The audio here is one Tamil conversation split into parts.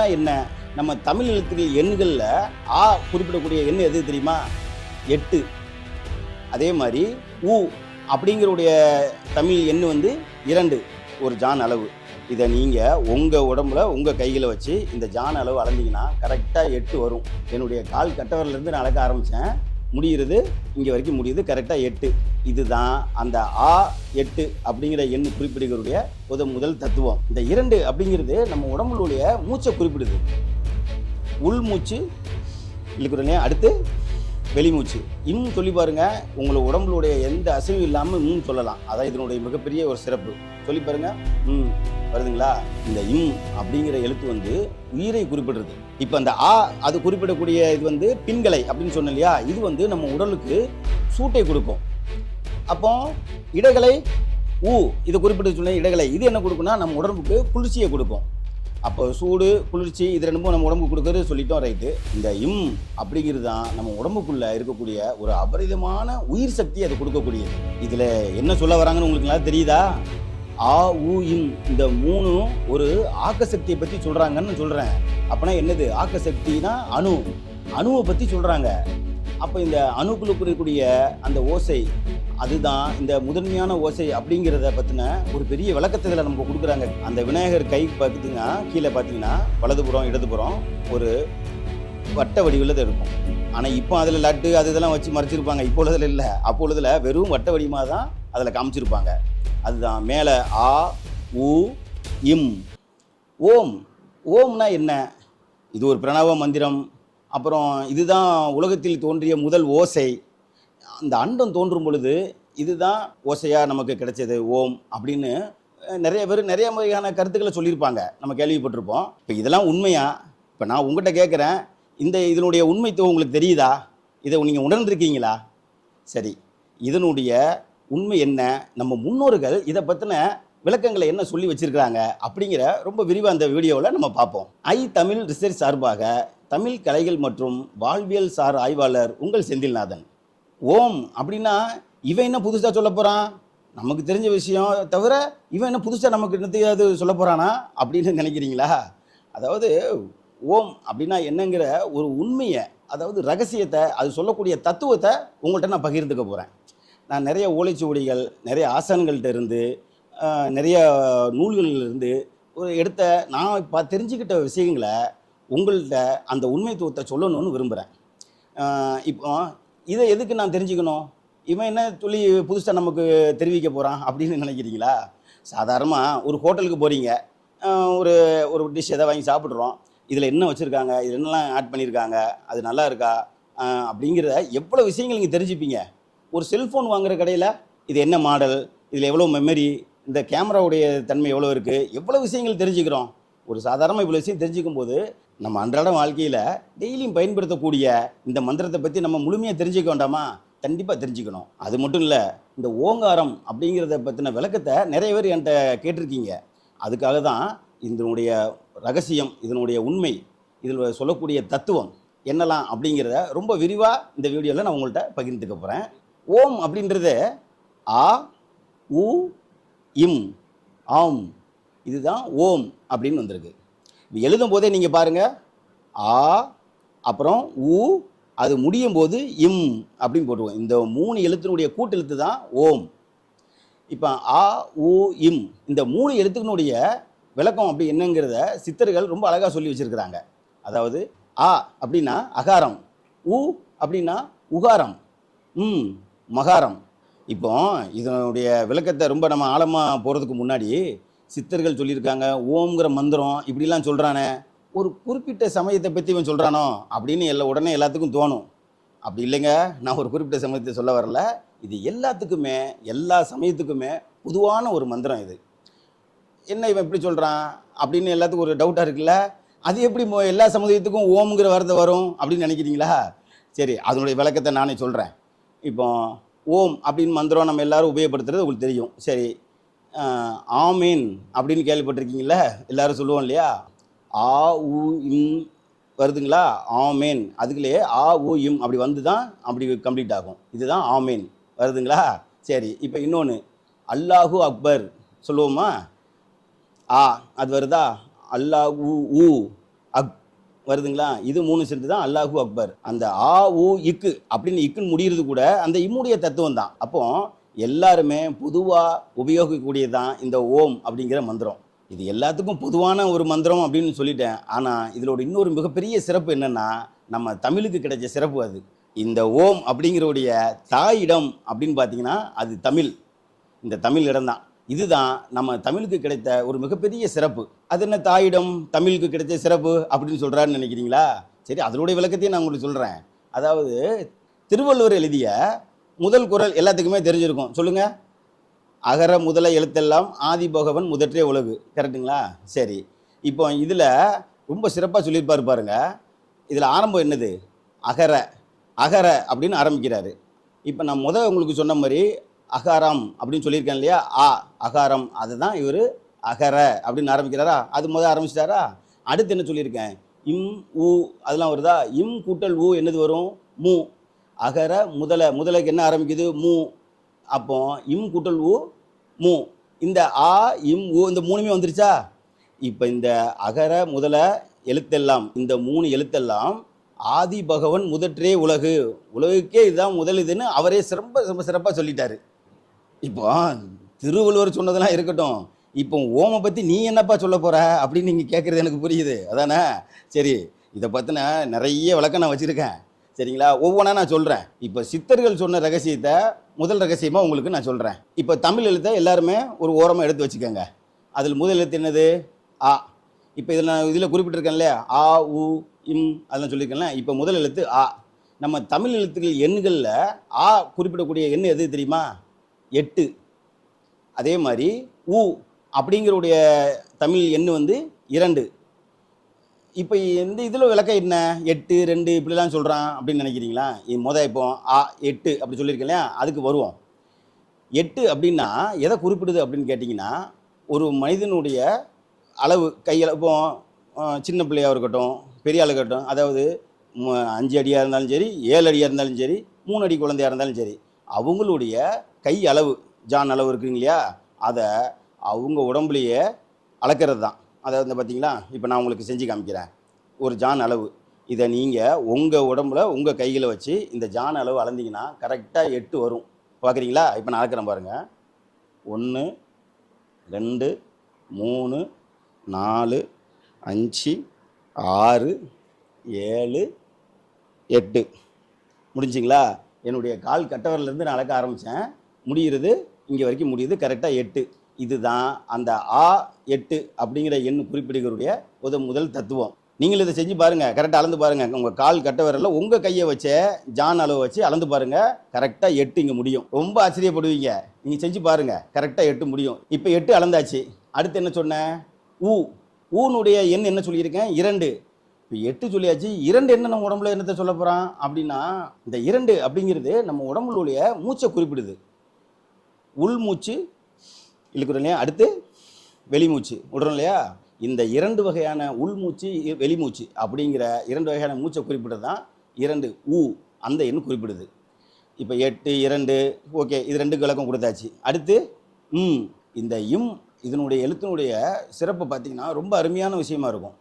ஓம்னா என்ன? நம்ம தமிழ் எழுத்துக்கள் எண்களில் ஆ குறிப்பிடக்கூடிய எண் எது தெரியுமா? எட்டு. அதே மாதிரி ஊ அப்படிங்கிறவுடைய தமிழ் எண் வந்து இரண்டு ஒரு ஜான் அளவு. இதை நீங்கள் உங்கள் உடம்புல உங்கள் கையில் வச்சு இந்த ஜான் அளவு அளந்தீங்கன்னா கரெக்டாக எட்டு வரும். என்னுடைய கால் கட்டவரிலேருந்து நான் அளக்க ஆரம்பித்தேன் முடிகிறது இங்கே வரைக்கும் முடியுது. கரெக்டாக எட்டு. இதுதான் அந்த ஆ எட்டு அப்படிங்கிற எண் குறிப்பிடுகளுடைய முத முதல் தத்துவம். இந்த இரண்டு அப்படிங்கிறது நம்ம உடம்புடைய மூச்சை குறிப்பிடுது. உள் மூச்சு இல்லைக்குறனே அடுத்து வெளிமூச்சு. இன்னும் சொல்லி பாருங்க உங்களை உடம்புடைய எந்த அசைவும் இல்லாமல் இன்னும் சொல்லலாம். அதான் இதனுடைய மிகப்பெரிய ஒரு சிறப்பு. சொல்லி பாருங்க. ம். வருதுங்களா? இந்த இம் அப்படிங்கிற எழுத்து வந்து உயிரை குறிப்பிடுறது. இப்போ அந்த ஆ அது குறிப்பிடக்கூடிய இது வந்து பின்கலை அப்படின்னு சொன்ன இல்லையா? இது வந்து நம்ம உடலுக்கு சூட்டை கொடுக்கும். அப்போ இடகலை ஊ இது குறிப்பிட்டு சொன்ன இடகலை. இது என்ன கொடுக்கும்னா நம்ம உடம்புக்கு குளிர்ச்சியை கொடுக்கும். அப்போ சூடு குளிர்ச்சி இது ரெண்டும் நம்ம உடம்புக்கு கொடுக்கறது சொல்லிட்டோம் ரைட்டு இந்த இம் அப்படிங்கிறது தான் நம்ம உடம்புக்குள்ளே இருக்கக்கூடிய ஒரு அபரிதமான உயிர் சக்தி அது கொடுக்கக்கூடியது. இதில் என்ன சொல்ல வராங்கன்னு உங்களுக்கு நல்லா தெரியுதா? ஆ ஊ இம் இந்த மூணும் ஒரு ஆக்கசக்தியை பற்றி சொல்கிறாங்கன்னு சொல்கிறேன் அப்போனா என்னது? ஆக்கசக்தினா அணு. அணுவை பற்றி சொல்கிறாங்க அப்போ இந்த அணுக்குள்ள இருக்கக்கூடிய அந்த ஓசை அதுதான் இந்த முதன்மையான ஓசை அப்படிங்கிறத பற்றின ஒரு பெரிய விளக்கத்தை இதில் நமக்கு கொடுக்குறாங்க. அந்த விநாயகர் கை பார்த்துட்டிங்கன்னா கீழே பார்த்தீங்கன்னா வலதுபுறம் இடதுபுறம் ஒரு வட்ட வடிவில் தான் இருக்கும். ஆனால் இப்போ அதில் லட்டு அது இதெல்லாம் வச்சு மறைச்சிருப்பாங்க. இப்பொழுதுல இல்லை. அப்பொழுதுல வெறும் வட்ட வடிவமாக தான் அதில் காமிச்சிருப்பாங்க. அதுதான். மேலே ஆ உ இம். ஓம். ஓம்னா என்ன? இது ஒரு பிரணவ மந்திரம். அப்புறம் இதுதான் உலகத்தில் தோன்றிய முதல் ஓசை. அந்த அண்டம் தோன்றும் பொழுது இதுதான் ஓசையாக நமக்கு கிடைச்சது ஓம் அப்படின்னு நிறைய பேர் நிறைய முறையான கருத்துக்களை சொல்லியிருப்பாங்க. நம்ம கேள்விப்பட்டிருப்போம். இப்போ இதெல்லாம் உண்மையா? இப்போ நான் உங்கள்கிட்ட கேட்குறேன் இந்த இதனுடைய உண்மைத்துவம் உங்களுக்கு தெரியுதா? இதை நீங்கள் உணர்ந்திருக்கீங்களா? சரி. இதனுடைய உண்மை என்ன? நம்ம முன்னோர்கள் இதை பற்றின விளக்கங்களை என்ன சொல்லி வச்சிருக்கிறாங்க? அப்படிங்கிற ரொம்ப விரிவாக அந்த வீடியோவில் நம்ம பார்ப்போம். ஐ தமிழ் ரிசர்ச் சார்பாக தமிழ் கலைகள் மற்றும் வாழ்வியல் சார் ஆய்வாளர் உங்கள் செந்தில்நாதன். ஓம் அப்படின்னா இவன் என்ன புதுசாக சொல்ல போகிறான் நமக்கு தெரிஞ்ச விஷயம் தவிர இவன் என்ன புதுசாக நமக்கு என்னத்தையாவது சொல்ல போகிறானா அப்படின்னு நினைக்கிறீங்களா? அதாவது ஓம் அப்படின்னா என்னங்கிற ஒரு உண்மையை அதாவது ரகசியத்தை அது சொல்லக்கூடிய தத்துவத்தை உங்கள்கிட்ட நான் பகிர்ந்துக்க போகிறேன் நான் நிறைய ஓலைச்சுவடிகள் நிறைய ஆசான்கள்கிட்ட இருந்து நிறைய நூல்கள்ல இருந்து ஒரு எடுத்த நான் இப்போ தெரிஞ்சுக்கிட்ட விஷயங்களை உங்கள்கிட்ட அந்த உண்மைத்துவத்தை சொல்லணும்னு விரும்புகிறேன் இப்போ இதை எதுக்கு நான் தெரிஞ்சுக்கணும்? இவன் என்ன சொல்லி புதுசாக நமக்கு தெரிவிக்க போகிறான் அப்படின்னு நினைக்கிறீங்களா? சாதாரணமாக ஒரு ஹோட்டலுக்கு போகிறீங்க ஒரு ஒரு டிஷ் எதை வாங்கி சாப்பிட்றோம் இதில் என்ன வச்சுருக்காங்க இது என்னெல்லாம் ஆட் பண்ணியிருக்காங்க அது நல்லா இருக்கா அப்படிங்கிறத எவ்வளோ விஷயங்கள் நீங்கள் தெரிஞ்சுப்பீங்க? ஒரு செல்ஃபோன் வாங்குற கடையில் இது என்ன மாடல் இதில் எவ்வளோ மெமரி இந்த கேமராவுடைய தன்மை எவ்வளோ இருக்குது எவ்வளோ விஷயங்கள் தெரிஞ்சுக்கிறோம்? ஒரு சாதாரணமாக இவ்வளோ விஷயம் தெரிஞ்சுக்கும் போது நம்ம அன்றாட வாழ்க்கையில் டெய்லியும் பயன்படுத்தக்கூடிய இந்த மந்திரத்தை பற்றி நம்ம முழுமையாக தெரிஞ்சுக்க வேண்டாமா? கண்டிப்பாக தெரிஞ்சுக்கணும். அது மட்டும் இல்லை இந்த ஓங்காரம் அப்படிங்கிறத பற்றின விளக்கத்தை நிறைய பேர் என்கிட்ட கேட்டிருக்கீங்க. அதுக்காக தான் இதனுடைய ரகசியம் இதனுடைய உண்மை இதில் சொல்லக்கூடிய தத்துவம் என்னலாம் அப்படிங்கிறத ரொம்ப விரிவாக இந்த வீடியோவில் நான் உங்கள்கிட்ட பகிர்ந்துக்க போகிறேன் ஓம் அப்படின்றது ஆ உ இம் ஆம். இதுதான் ஓம் அப்படின்னு வந்திருக்கு. இது எழுதும் போதே நீங்கள் பாருங்கள் ஆ அப்புறம் உ அது முடியும் போது இம் அப்படின்னு போட்டுருவோம். இந்த மூணு எழுத்தினுடைய கூட்டெழுத்து தான் ஓம். இப்போ ஆ உ இம் இந்த மூணு எழுத்துக்களுடைய விளக்கம் அப்படி என்னங்கிறத சித்தர்கள் ரொம்ப அழகாக சொல்லி வச்சுருக்கிறாங்க. அதாவது ஆ அப்படின்னா அகாரம் உ அப்படின்னா உகாரம் ம் மகாரம். இப்போ இதனுடைய விளக்கத்தை ரொம்ப நம்ம ஆழமாக போகிறதுக்கு முன்னாடி சித்தர்கள் சொல்லியிருக்காங்க ஓம்ங்கிற மந்திரம் இப்படிலாம் சொல்கிறானே ஒரு குறிப்பிட்ட சமயத்தை பற்றி இவன் சொல்கிறானோ அப்படின்னு எல்லா உடனே எல்லாத்துக்கும் தோணும். அப்படி இல்லைங்க நான் ஒரு குறிப்பிட்ட சமயத்தை சொல்ல வரல. இது எல்லாத்துக்குமே எல்லா சமயத்துக்குமே பொதுவான ஒரு மந்திரம் இது. என்ன இவன் எப்படி சொல்கிறான் அப்படின்னு எல்லாத்துக்கும் ஒரு டவுட்டாக இருக்குல்ல? அது எப்படி எல்லா சமுதாயத்துக்கும் ஓம்ங்கிற வார்த்தை வரும் அப்படின்னு நினைக்கிறீங்களா? சரி அதனுடைய விளக்கத்தை நானே சொல்கிறேன் இப்போ ஓம் அப்படின்னு மந்திரம் நம்ம எல்லாரும் உபயோகப்படுத்துறது உங்களுக்கு தெரியும். சரி ஆமீன் அப்படின்னு கேள்விப்பட்டிருக்கீங்களா எல்லாரும் சொல்லுவோம் இல்லையா? ஆ உ இம் வருதுங்களா? ஆமேன். அதுக்குள்ளேயே ஆ உ இம் அப்படி வந்து தான் அப்படி கம்ப்ளீட் ஆகும். இதுதான் ஆமேன். வருதுங்களா? சரி இப்போ இன்னொன்று அல்லாஹு அக்பர் சொல்லுவோமா? ஆ அது வருதா? அல்லாஹ் உ ஊ அக் வருதுங்களா? இது மூணு சேர்ந்து தான் அல்லாஹு அக்பர். அந்த ஆ உ இக்கு அப்படின்னு இக்குன்னு முடிகிறது கூட அந்த இம்முடைய தத்துவம் தான். அப்போ எல்லாருமே பொதுவாக உபயோகிக்கக்கூடியது தான் இந்த ஓம் அப்படிங்கிற மந்திரம். இது எல்லாத்துக்கும் பொதுவான ஒரு மந்திரம் அப்படின்னு சொல்லிட்டேன். ஆனால் இதோட இன்னொரு மிகப்பெரிய சிறப்பு என்னென்னா நம்ம தமிழுக்கு கிடைச்ச சிறப்பு அது. இந்த ஓம் அப்படிங்கிறவுடைய தாயிடம் அப்படின்னு பார்த்தீங்கன்னா அது தமிழ். இந்த தமிழ் இடம்தான் இதுதான் நம்ம தமிழுக்கு கிடைத்த ஒரு மிகப்பெரிய சிறப்பு. அது என்ன தாயிடம் தமிழுக்கு கிடைத்த சிறப்பு அப்படின்னு சொல்கிறாருன்னு நினைக்கிறீங்களா? சரி அதனுடைய விளக்கத்தையும் நான் உங்களுக்கு சொல்கிறேன் அதாவது திருவள்ளுவர் எழுதிய முதல் குரல் எல்லாத்துக்குமே தெரிஞ்சிருக்கும். சொல்லுங்கள் அகர முதல எழுத்தெல்லாம் ஆதி பகவன் முதற்றே உலகு. கரெக்டுங்களா சரி. இப்போ இதில் ரொம்ப சிறப்பாக சொல்லியிருப்பார் பாருங்க. இதில் ஆரம்பம் என்னது? அகர. அகர அப்படின்னு ஆரம்பிக்கிறாரு. இப்போ நான் முதல் உங்களுக்கு சொன்ன மாதிரி அகாரம் அப்படின்னு சொல்லியிருக்கேன் இல்லையா? ஆ அகாரம். அதுதான் இவர் அகர அப்படின்னு ஆரம்பிக்கிறாரா? அது முதல் ஆரம்பிச்சிட்டாரா? அடுத்து என்ன சொல்லியிருக்கேன்? இம் ஊ அதெல்லாம் வருதா? இம் கூட்டல் ஊ என்னது வரும்? மூ. அகர முதல முதலைக்கு என்ன ஆரம்பிக்குது? மூ. அப்போ இம் கூட்டல் ஊ மூ. இந்த ஆ இம் ஊ இந்த மூணுமே வந்துருச்சா? இப்போ இந்த அகர முதல எழுத்தெல்லாம் இந்த மூணு எழுத்தெல்லாம் ஆதி பகவன் முதற்றே உலகு. உலகுக்கே இதுதான் முதல் இதுன்னு அவரே சிறப்ப ரொம்ப சிறப்பாக சொல்லிட்டாரு. இப்போ திருவள்ளுவர் சொன்னதெல்லாம் இருக்கட்டும். இப்போ ஓமை பற்றி நீ என்னப்பா சொல்ல போகிற அப்படின்னு நீங்கள் கேட்குறது எனக்கு புரியுது. அதானே? சரி இதை பற்றின நிறைய விளக்கம் நான் வச்சுருக்கேன். சரிங்களா? ஒவ்வொன்றா நான் சொல்கிறேன் இப்போ சித்தர்கள் சொன்ன ரகசியத்தை முதல் ரகசியமாக உங்களுக்கு நான் சொல்கிறேன் இப்போ தமிழ் எழுத்தை எல்லாருமே ஒரு ஓரமாக எடுத்து வச்சுக்கோங்க. அதில் முதல் எழுத்து என்னது? ஆ. இப்போ இதில் நான் இதில் குறிப்பிட்டிருக்கேன் இல்லையா? ஆ உ இம் அதெல்லாம் சொல்லியிருக்கேன்ல. இப்போ முதல் எழுத்து ஆ. நம்ம தமிழ் எழுத்துக்கள் எண்களில் ஆ குறிப்பிடக்கூடிய எண் எது தெரியுமா? எட்டு. அதே மாதிரி உ அப்படிங்கிறவுடைய தமிழ் எண் வந்து இரண்டு. இப்போ இந்த இதில் விளக்கம் என்ன? எட்டு ரெண்டு இப்படிலாம் சொல்கிறான் அப்படின்னு நினைக்கிறீங்களா? இது முத இப்போ ஆ எட்டு அப்படி சொல்லியிருக்கேன் இல்லையா? அதுக்கு வருவோம். எட்டு அப்படின்னா எதை குறிப்பிடுது அப்படின்னு கேட்டிங்கன்னா ஒரு மனிதனுடைய அளவு கையில் இப்போ சின்ன பிள்ளையாக இருக்கட்டும் பெரிய ஆளு இருக்கட்டும் அதாவது அஞ்சு அடியாக இருந்தாலும் சரி ஏழு அடியாக இருந்தாலும் சரி மூணு அடி குழந்தையாக இருந்தாலும் சரி அவங்களுடைய கை அளவு ஜான் அளவு இருக்குங்க இல்லையா அதை அவங்க உடம்புலையே அளக்கிறது தான். அதை வந்து பார்த்தீங்களா இப்போ நான் உங்களுக்கு செஞ்சு காமிக்கிறேன். ஒரு ஜான் அளவு. இதை நீங்கள் உங்கள் உடம்புல உங்கள் கையில் வச்சு இந்த ஜான் அளவு அளந்தீங்கன்னா கரெக்டாக எட்டு வரும். பார்க்குறீங்களா இப்போ நான் அளக்கிறேன் பாருங்கள் ஒன்று ரெண்டு மூணு நாலு அஞ்சு ஆறு ஏழு எட்டு. முடிஞ்சுங்களா? என்னுடைய கால் கட்டவரிலேருந்து நான் அளக்க ஆரம்பித்தேன் முடிகிறது இங்கே வரைக்கும் முடியுது. கரெக்டாக எட்டு. இதுதான் அந்த ஆ எட்டு அப்படிங்கிற எண் குறிப்பிடுகிறவுடைய ஒரு முதல் தத்துவம். நீங்கள் இதை செஞ்சு பாருங்கள் கரெக்டாக அளந்து பாருங்கள் உங்கள் கால் கட்ட விரலில் உங்கள் கையை வச்சே ஜான் அளவு வச்சு அளந்து பாருங்கள் கரெக்டாக எட்டு இங்கே முடியும். ரொம்ப ஆச்சரியப்படுவீங்க. நீங்கள் செஞ்சு பாருங்கள் கரெக்டாக எட்டு முடியும். இப்போ எட்டு அளந்தாச்சு. அடுத்து என்ன சொன்னேன் ஊ. ஊனுடைய எண் என்ன சொல்லியிருக்கேன்? இரண்டு. இப்போ எட்டு சொல்லியாச்சு. இரண்டு என்ன நம்ம உடம்புல என்னத்தை சொல்ல போகிறான் அப்படின்னா இந்த இரண்டு அப்படிங்கிறது நம்ம உடம்புடைய மூச்சை குறிப்பிடுது. உள் மூச்சு இழுக்கிறோம் இல்லையா அடுத்து வெளிமூச்சு. விடுறோம் இல்லையா? இந்த இரண்டு வகையான உள்மூச்சு வெளிமூச்சு அப்படிங்கிற இரண்டு வகையான மூச்சை குறிப்பிட்டது தான் இரண்டு ஊ அந்த எண் குறிப்பிடுது. இப்போ எட்டு இரண்டு ஓகே இது ரெண்டுக்கு விளக்கம் கொடுத்தாச்சு. அடுத்து ம் இந்த இம் இதனுடைய எழுத்தினுடைய சிறப்பு பார்த்தீங்கன்னா ரொம்ப அருமையான விஷயமா இருக்கும்.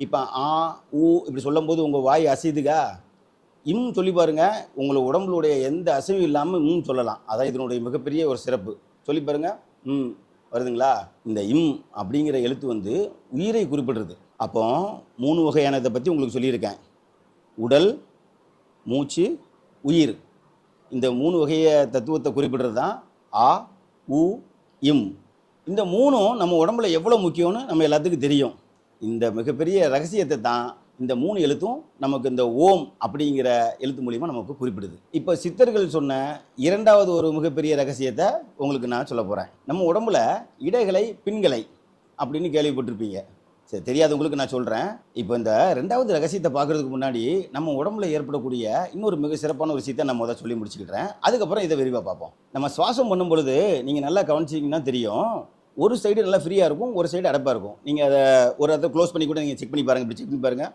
இப்போ ஆ ஊ இப்படி சொல்லும்போது உங்கள் வாய் அசைதுகா இம் சொல்லி பாருங்க உங்களை உடம்புடைய எந்த அசைவும் இல்லாமல் இன்னும் சொல்லலாம். அதான் இதனுடைய மிகப்பெரிய ஒரு சிறப்பு. சொல்லி பாருங்க ம் வருதுங்களா? இந்த இம் அப்படிங்கிற எழுத்து வந்து உயிரை குறிப்பிடுறது. அப்போ மூணு வகையான இதை பற்றி உங்களுக்கு சொல்லியிருக்கேன். உடல் மூச்சு உயிர். இந்த மூணு வகைய தத்துவத்தை குறிப்பிடுறது தான் ஆ உ இம். இந்த மூணும் நம்ம உடம்புல எவ்வளோ முக்கியம்னு நம்ம எல்லாத்துக்கும் தெரியும். இந்த மிகப்பெரிய ரகசியத்தை தான் இந்த மூணு எழுத்தும் நமக்கு இந்த ஓம் அப்படிங்கிற எழுத்து மூலிமா நமக்கு குறிப்பிடுது. இப்போ சித்தர்கள் சொன்ன இரண்டாவது ஒரு மிகப்பெரிய ரகசியத்தை உங்களுக்கு நான் சொல்ல போகிறேன் நம்ம உடம்புல இடைகளை பின்களை அப்படின்னு கேள்விப்பட்டிருப்பீங்க. சரி தெரியாதவங்களுக்கு நான் சொல்கிறேன் இப்போ இந்த ரெண்டாவது ரகசியத்தை பார்க்குறதுக்கு முன்னாடி நம்ம உடம்புல ஏற்படக்கூடிய இன்னொரு மிக சிறப்பான ஒரு விஷயத்தை நான் முதல்ல சொல்லி முடிச்சுக்கிட்டேன் அதுக்கப்புறம் இதை விரிவாக பார்ப்போம். நம்ம சுவாசம் பண்ணும் பொழுது நீங்கள் நல்லா கவனிச்சிங்கன்னா தெரியும். ஒரு சைடு நல்லா ஃப்ரீயாக இருக்கும் ஒரு சைடு அடைப்பாக இருக்கும். நீங்கள் அதை ஒரு இடத்த க்ளோஸ் பண்ணி கூட நீங்கள் செக் பண்ணி பாருங்கள் இப்படி செக் பண்ணி பாருங்கள்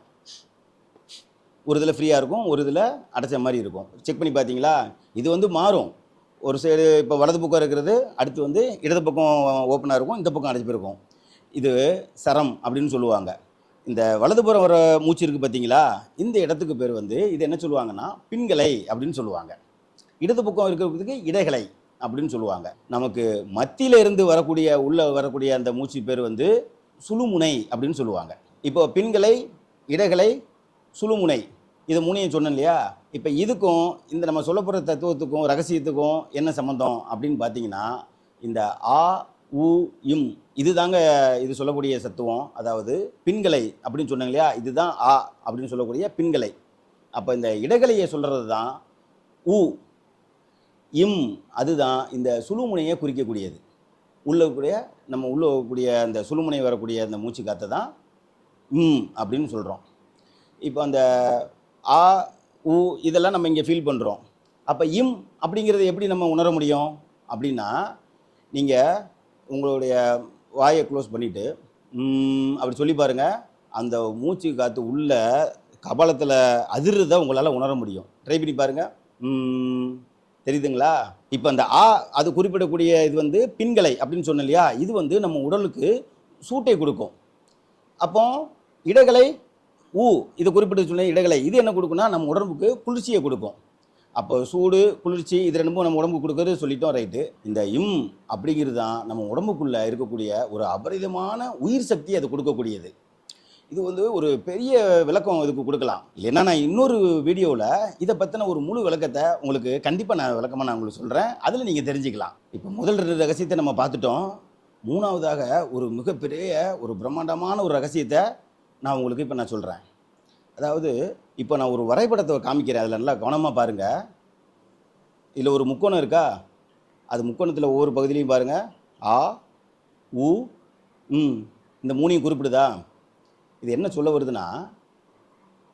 ஒரு இதில் ஃப்ரீயாக இருக்கும் ஒரு இதில் அடைச்ச மாதிரி இருக்கும். செக் பண்ணி பார்த்தீங்களா இது வந்து மாறும். ஒரு சைடு இப்போ வலது பக்கம் இருக்கிறது அடுத்து வந்து இடது பக்கம் ஓப்பனாக இருக்கும் இந்த பக்கம் அடைச்சி போயிருக்கும். இது சரம் அப்படின்னு சொல்லுவாங்க. இந்த வலதுபுறம் வர மூச்சு இருக்குது பார்த்தீங்களா இந்த இடத்துக்கு பேர் வந்து இது என்ன சொல்லுவாங்கன்னா பின்கலை அப்படின்னு சொல்லுவாங்க. இடது பக்கம் இருக்கிறதுக்கு இடைகளை அப்படின்னு சொல்லுவாங்க. நமக்கு மத்தியில இருந்து வரக்கூடிய உள்ள வரக்கூடிய அந்த மூச்சு பேர் வந்து சுழுமுனை அப்படின்னு சொல்லுவாங்க. இப்போ பின்கலை இடகளை சுழுமுனை. இது மூணையும் சொன்னேன் இல்லையா? இப்போ இதுக்கும் இந்த நம்ம சொல்ல போகிற தத்துவத்துக்கும் ரகசியத்துக்கும் என்ன சம்மந்தம் அப்படின்னு பார்த்தீங்கன்னா இந்த ஆ உ இம் இதுதாங்க இது சொல்லக்கூடிய சத்துவம். அதாவது பின்கலை அப்படின்னு சொன்னாங்க இல்லையா? இதுதான் ஆ அப்படின்னு சொல்லக்கூடிய பின்களை. அப்போ இந்த இடகலையை சொல்கிறது தான் உ. இம் அதுதான் இந்த சுழுமுனையை குறிக்கக்கூடியது. உள்ளக்கூடிய நம்ம உள்ள கூடிய அந்த சுழுமுனை வரக்கூடிய அந்த மூச்சு காற்றை தான் ம் அப்படின்னு சொல்கிறோம் இப்போ அந்த ஆ உ இதெல்லாம் நம்ம இங்கே ஃபீல் பண்ணுறோம் அப்போ இம் அப்படிங்கிறத எப்படி நம்ம உணர முடியும்? அப்படின்னா நீங்கள் உங்களுடைய வாயை க்ளோஸ் பண்ணிவிட்டு அப்படி சொல்லி பாருங்கள் அந்த மூச்சு காற்று உள்ள கபாலத்தில் அதிர்றதை உங்களால் உணர முடியும். ட்ரை பண்ணி பாருங்கள் தெரியுதுங்களா? இப்போ அந்த ஆ அது குறிப்பிடக்கூடிய இது வந்து பின்கலை அப்படின்னு சொன்னேன் இல்லையா? இது வந்து நம்ம உடலுக்கு சூட்டை கொடுக்கும். அப்போ இடைகளை ஊ இது குறிப்பிட்டு சொன்ன இடைகளை இது என்ன கொடுக்குன்னா நம்ம உடம்புக்கு குளிர்ச்சியை கொடுக்கும். அப்போ சூடு குளிர்ச்சி இது ரெண்டும் நம்ம உடம்புக்கு கொடுக்குறது சொல்லிட்டோம் ரைட்டு. இந்த இம் அப்படிங்கிறது தான் நம்ம உடம்புக்குள்ளே இருக்கக்கூடிய ஒரு அபரிதமான உயிர் சக்தி அது கொடுக்கக்கூடியது. இது வந்து ஒரு பெரிய விளக்கம் இதுக்கு கொடுக்கலாம். இல்லைன்னா நான் இன்னொரு வீடியோவில் இதை பற்றின ஒரு முழு விளக்கத்தை உங்களுக்கு கண்டிப்பாக நான் விளக்கமாக நான் உங்களுக்கு சொல்கிறேன் அதில் நீங்கள் தெரிஞ்சுக்கலாம். இப்போ முதல் ரகசியத்தை நம்ம பார்த்துட்டோம். மூணாவதாக ஒரு மிகப்பெரிய ஒரு பிரம்மாண்டமான ஒரு ரகசியத்தை நான் உங்களுக்கு இப்போ நான் சொல்கிறேன் அதாவது இப்போ நான் ஒரு வரைபடத்தை காமிக்கிறேன். அதில் நல்லா கவனமாக பாருங்கள் இதில் ஒரு முக்கோணம் இருக்கா? அது முக்கோணத்தில் ஒவ்வொரு பகுதியிலையும் பாருங்கள் ஆ உ ம். இந்த மூணையும் குறிப்பிடுதா? இது என்ன சொல்ல வருதுன்னா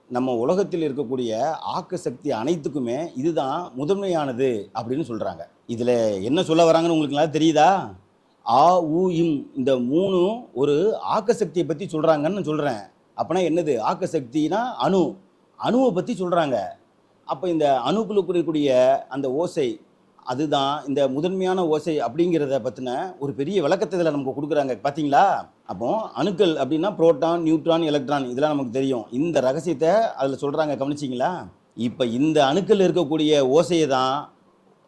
நம்ம உலகத்தில் இருக்கக்கூடிய ஆக்க சக்தி அனைத்துக்குமே இதுதான் முதன்மையானது அப்படின்னு சொல்கிறாங்க இதில் என்ன சொல்ல வராங்கன்னு உங்களுக்கு நல்லா தெரியுதா? ஆ உ இம் இந்த மூணும் ஒரு ஆக்க சக்தியை பற்றி சொல்கிறாங்கன்னு சொல்கிறேன் அப்போனா என்னது? ஆக்க சக்தினா அணு. அணுவை பற்றி சொல்கிறாங்க அப்போ இந்த அணுக்குள்ள இருக்கக்கூடிய அந்த ஓசை அதுதான் இந்த முதன்மையான ஓசை அப்படிங்கிறத பற்றின ஒரு பெரிய விளக்கத்தை இதில் நமக்கு கொடுக்குறாங்க. பார்த்தீங்களா அப்போ அணுக்கள் அப்படின்னா புரோட்டான் நியூட்ரான் எலக்ட்ரான் இதெல்லாம் நமக்கு தெரியும். இந்த ரகசியத்தை அதில் சொல்கிறாங்க கவனிச்சிங்களா? இப்போ இந்த அணுக்கள் இருக்கக்கூடிய ஓசையை தான்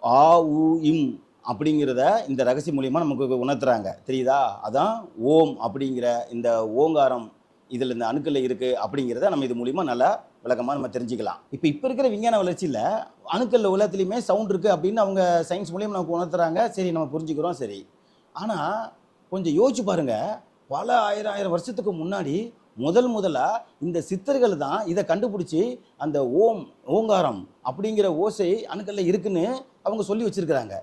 ஆ உ இம் அப்படிங்கிறத இந்த ரகசியம் மூலியமாக நமக்கு உணர்த்துறாங்க. தெரியுதா? அதான் ஓம் அப்படிங்கிற இந்த ஓங்காரம் இதில் இந்த அணுக்களில் இருக்குது அப்படிங்கிறத நம்ம இது மூலிமா நல்லா விளக்கமாக நம்ம தெரிஞ்சுக்கலாம். இப்போ இப்போ இருக்கிற விஞ்ஞான வளர்ச்சியில் அணுக்களில் உலகத்துலையுமே சவுண்ட் இருக்குது அப்படின்னு அவங்க சயின்ஸ் மூலியமாக நமக்கு உணர்த்துறாங்க. சரி நம்ம புரிஞ்சுக்கிறோம் சரி. ஆனால் கொஞ்சம் யோசிச்சு பாருங்க. பல ஆயிரம் ஆயிரம் வருஷத்துக்கு முன்னாடி முதல் முதலாக இந்த சித்தர்கள் தான் இதை கண்டுபிடிச்சி அந்த ஓம் ஓங்காரம் அப்படிங்கிற ஓசை அணுக்களில் இருக்குன்னு அவங்க சொல்லி வச்சிருக்கிறாங்க.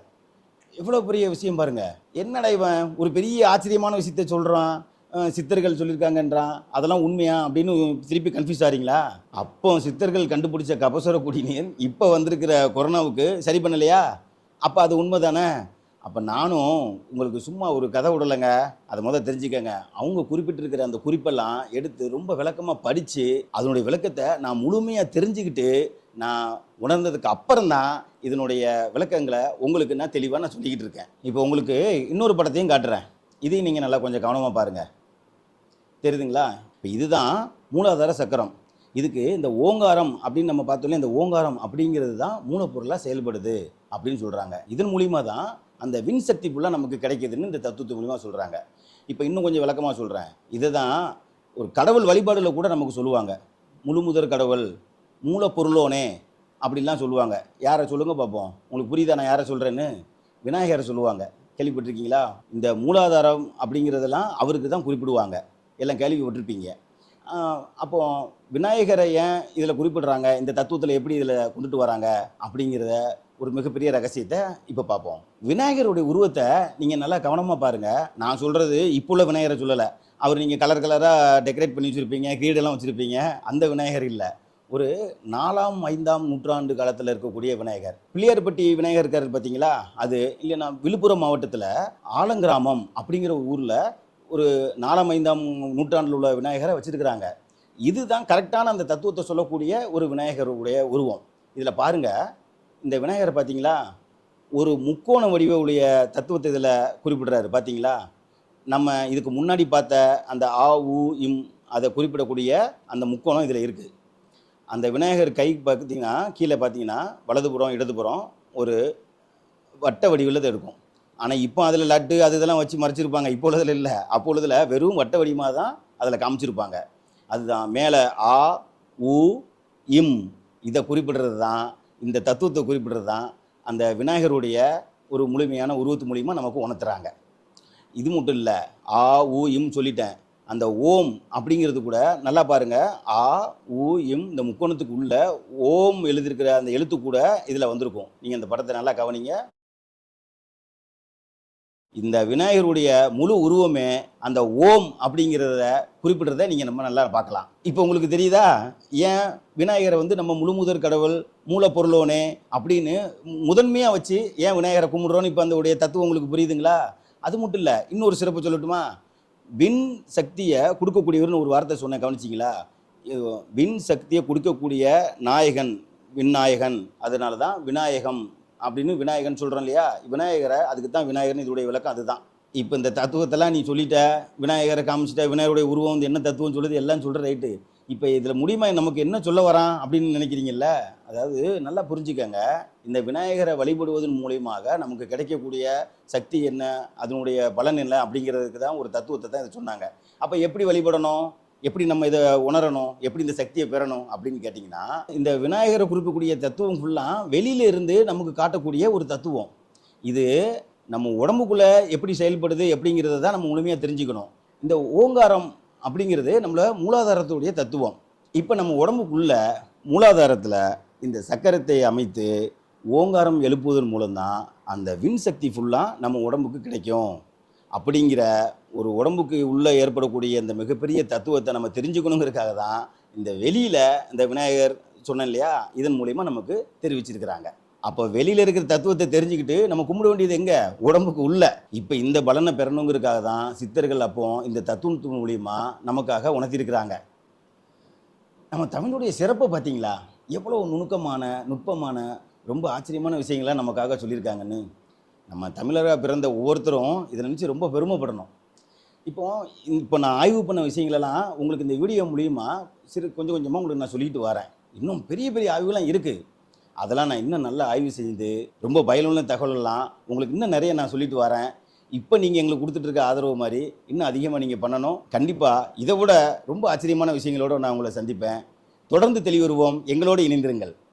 எவ்வளோ பெரிய விஷயம் பாருங்கள் என்னடா இவன்? ஒரு பெரிய ஆச்சரியமான விஷயத்தை சொல்கிறான் சித்தர்கள் சொல்லியிருக்காங்கன்றான் அதெல்லாம் உண்மையா? அப்படின்னு திருப்பி கன்ஃபியூஸ் ஆகிறீங்களா அப்போ சித்தர்கள் கண்டுபிடிச்ச கபசுர குடிநீர் இப்போ வந்திருக்கிற கொரோனாவுக்கு சரி பண்ணலையா? அப்போ அது உண்மை தானே அப்போ நானும் உங்களுக்கு சும்மா ஒரு கதை விடலைங்க. அதை முதல்ல தெரிஞ்சுக்கங்க. அவங்க குறிப்பிட்டிருக்கிற அந்த குறிப்பெல்லாம் எடுத்து ரொம்ப விளக்கமாக படித்து அதனுடைய விளக்கத்தை நான் முழுமையாக தெரிஞ்சுக்கிட்டு நான் உணர்ந்ததுக்கு அப்புறம் தான் இதனுடைய விளக்கங்களை உங்களுக்கு நான் தெளிவாக நான் சொல்லிக்கிட்டு இருக்கேன். இப்போ உங்களுக்கு இன்னொரு படத்தையும் காட்டுறேன். இதையும் நீங்கள் நல்லா கொஞ்சம் கவனமாக பாருங்கள் தெரியுதுங்களா? இப்போ இதுதான் மூலாதார சக்கரம். இதுக்கு இந்த ஓங்காரம் அப்படின்னு நம்ம பார்த்தோம்ல இந்த ஓங்காரம் அப்படிங்கிறது தான் மூலப்பொருளாக செயல்படுது அப்படின்னு சொல்கிறாங்க இதன் மூலிமா தான் அந்த வின் சக்தி ஃபுல்லாக நமக்கு கிடைக்கிதுன்னு இந்த தத்துவத்து மூலிமா சொல்கிறாங்க இப்போ இன்னும் கொஞ்சம் விளக்கமாக சொல்கிறேன் இதை தான் ஒரு கடவுள் வழிபாடில் கூட நமக்கு சொல்லுவாங்க. முழுமுதற் கடவுள் மூலப்பொருளோனே அப்படிலாம் சொல்லுவாங்க. யாரை சொல்லுங்க பார்ப்போம். உங்களுக்கு புரியுதா நான் யாரை சொல்கிறேன்னு விநாயகரை சொல்லுவாங்க. கேள்விப்பட்டிருக்கீங்களா? இந்த மூலாதாரம் அப்படிங்கிறதெல்லாம் அவருக்கு தான் குறிப்பிடுவாங்க. எல்லாம் கேள்விப்பட்டிருப்பீங்க. அப்போ விநாயகரை ஏன் இதில் குறிப்பிடுறாங்க? இந்த தத்துவத்தில் எப்படி இதில் கொண்டுட்டு வராங்க? அப்படிங்கிறத ஒரு மிகப்பெரிய ரகசியத்தை இப்போ பார்ப்போம். விநாயகருடைய உருவத்தை நீங்கள் நல்லா கவனமாக பாருங்கள் நான் சொல்கிறது இப்போ உள்ள விநாயகரை சொல்லலை. அவர் நீங்கள் கலர் கலராக டெக்கரேட் பண்ணி வச்சுருப்பீங்க கிரீடெல்லாம் வச்சுருப்பீங்க. அந்த விநாயகர் இல்லை. ஒரு நாலாம் ஐந்தாம் நூற்றாண்டு காலத்தில் இருக்கக்கூடிய விநாயகர். பிள்ளையார்பட்டி விநாயகர் இருக்கார் பார்த்தீங்களா அது இல்லைன்னா விழுப்புரம் மாவட்டத்தில் ஆலங்கிராமம் அப்படிங்கிற ஊரில் ஒரு நாலாம் ஐந்தாம் நூற்றாண்டில் உள்ள விநாயகரை வச்சுருக்கிறாங்க. இதுதான் கரெக்டான அந்த தத்துவத்தை சொல்லக்கூடிய ஒரு விநாயகருடைய உருவம். இதில் பாருங்கள் இந்த விநாயகரை பார்த்தீங்களா ஒரு முக்கோண வடிவ உடைய தத்துவத்தை இதில் குறிப்பிடுறாரு பார்த்தீங்களா நம்ம இதுக்கு முன்னாடி பார்த்த அந்த ஆ உ இம் அதை குறிப்பிடக்கூடிய அந்த முக்கோணம் இதில் இருக்குது அந்த விநாயகர் கை பார்த்தீங்கன்னா கீழே பார்த்தீங்கன்னா வலதுபுறம் இடதுபுறம் ஒரு வட்ட வடிவில் தான் இருக்கும். ஆனால் இப்போ அதில் லட்டு அது இதெல்லாம் வச்சு மறைச்சிருப்பாங்க. இப்போ உள்ளதில் இல்லை. அப்போ உள்ளதில் வெறும் வட்ட வடிவமாக தான் அதில் காமிச்சிருப்பாங்க. அதுதான். மேலே ஆ உ இம். இதை குறிப்பிடுறது தான். இந்த தத்துவத்தை குறிப்பிடுறது தான். அந்த விநாயகருடைய ஒரு முழுமையான உருவத்து மூலியமாக நமக்கு உணர்த்துறாங்க. இது மட்டும் இல்லை. ஆ உ இம் சொல்லிட்டேன். அந்த ஓம் அப்படிங்கிறது கூட நல்லா பாருங்க. ஆ உ இம் இந்த முக்கோணத்துக்கு உள்ள ஓம் எழுதியிருக்கிற அந்த எழுத்து கூட இதில் வந்திருக்கும். நீங்கள் அந்த படத்தை நல்லா கவனிங்க. இந்த விநாயகருடைய முழு உருவமே அந்த ஓம் அப்படிங்கிறத குறிப்பிடுறத நீங்கள் நம்ம நல்லா பார்க்கலாம். இப்போ உங்களுக்கு தெரியுதா? ஏன் விநாயகரை வந்து நம்ம முழு முதற் கடவுள் மூலப்பொருளோனே அப்படின்னு முதன்மையாக வச்சு ஏன் விநாயகரை கும்பிடுறோன்னு இப்போ அந்த உடைய தத்துவம் உங்களுக்கு புரியுதுங்களா? அது மட்டும் இல்லை இன்னொரு சிறப்பு சொல்லட்டுமா? வின் சக்தியை கொடுக்கக்கூடியவர்னு ஒரு வார்த்தை சொன்னேன் கவனிச்சிங்களா? வின் சக்தியை கொடுக்கக்கூடிய நாயகன் விநாயகன் அதனால தான் விநாயகம் அப்படின்னு விநாயகன் சொல்கிறோம் இல்லையா? விநாயகரை அதுக்கு தான் விநாயகர்னு இதோடைய விளக்கம் அதுதான். இப்போ இந்த தத்துவத்தெல்லாம் நீ சொல்லிட்ட விநாயகரை காமிச்சிட்ட விநாயகருடைய உருவம் வந்து என்ன தத்துவம் சொல்லுது எல்லாம் சொல்கிற ரைட்டு இப்போ இதில் முடியுமா? நமக்கு என்ன சொல்ல வரான் அப்படின்னு நினைக்கிறீங்கல்ல? அதாவது நல்லா புரிஞ்சுக்கங்க. இந்த விநாயகரை வழிபடுவதன் மூலியமாக நமக்கு கிடைக்கக்கூடிய சக்தி என்ன அதனுடைய பலன் என்ன அப்படிங்கிறதுக்கு தான் ஒரு தத்துவத்தை தான் இதை சொன்னாங்க. அப்போ எப்படி வழிபடணும்? எப்படி நம்ம இதை உணரணும் எப்படி இந்த சக்தியை பெறணும் அப்படின்னு கேட்டிங்கன்னா இந்த விநாயகரை குறிக்கக்கூடிய தத்துவம் ஃபுல்லாக வெளியில இருந்து நமக்கு காட்டக்கூடிய ஒரு தத்துவம். இது நம்ம உடம்புக்குள்ளே எப்படி செயல்படுது எப்படிங்கிறத தான் நம்ம முழுமையாக தெரிஞ்சுக்கணும். இந்த ஓங்காரம் அப்படிங்கிறது நம்மள மூலாதாரத்துடைய தத்துவம். இப்போ நம்ம உடம்புக்குள்ள மூலாதாரத்தில் இந்த சக்கரத்தை அமைத்து ஓங்காரம் எழுப்புவதன் மூலம்தான் அந்த விண் சக்தி ஃபுல்லாக நம்ம உடம்புக்கு கிடைக்கும். அப்படிங்கிற ஒரு உடம்புக்கு உள்ளே ஏற்படக்கூடிய இந்த மிகப்பெரிய தத்துவத்தை நம்ம தெரிஞ்சுக்கணுங்கிறதுக்காக தான் இந்த வெளியில் இந்த விநாயகர் சொன்னேன் இல்லையா? இதன் மூலிமா நமக்கு தெரிவிச்சிருக்கிறாங்க. அப்போ வெளியில் இருக்கிற தத்துவத்தை தெரிஞ்சுக்கிட்டு நம்ம கும்பிட வேண்டியது எங்கே? உடம்புக்கு உள்ள. இப்போ இந்த பலனை பெறணுங்கிறதுக்காக தான் சித்தர்கள் அப்போ இந்த தத்துவத்து மூலயமா நமக்காக உணர்த்தியிருக்கிறாங்க நம்ம தமிழுடைய சிறப்பை பார்த்தீங்களா? எவ்வளோ நுணுக்கமான நுட்பமான ரொம்ப ஆச்சரியமான விஷயங்களாக நமக்காக சொல்லியிருக்காங்கன்னு. நம்ம தமிழராக பிறந்த ஒவ்வொருத்தரும் இதை நினச்சி ரொம்ப பெருமைப்படணும். இப்போ இப்போ நான் ஆய்வு பண்ண விஷயங்களெல்லாம் உங்களுக்கு இந்த வீடியோ மூலியமா சிறு கொஞ்சம் கொஞ்சமாக உங்களுக்கு நான் சொல்லிட்டு வரேன். இன்னும் பெரிய பெரிய ஆய்வுலாம் இருக்குது அதெல்லாம் நான் இன்னும் நல்லா ஆய்வு செய்து ரொம்ப பயனுள்ள தகவலெல்லாம் உங்களுக்கு இன்னும் நிறைய நான் சொல்லிட்டு வரேன். இப்போ நீங்கள் எங்களுக்கு கொடுத்துட்டு இருக்க ஆதரவு மாதிரி இன்னும் அதிகமாக நீங்கள் பண்ணணும். கண்டிப்பாக இதை விட ரொம்ப ஆச்சரியமான விஷயங்களோட நான் உங்களை சந்திப்பேன். தொடர்ந்து தெளிவுறுவோம். எங்களோடு இணைந்திருங்கள்.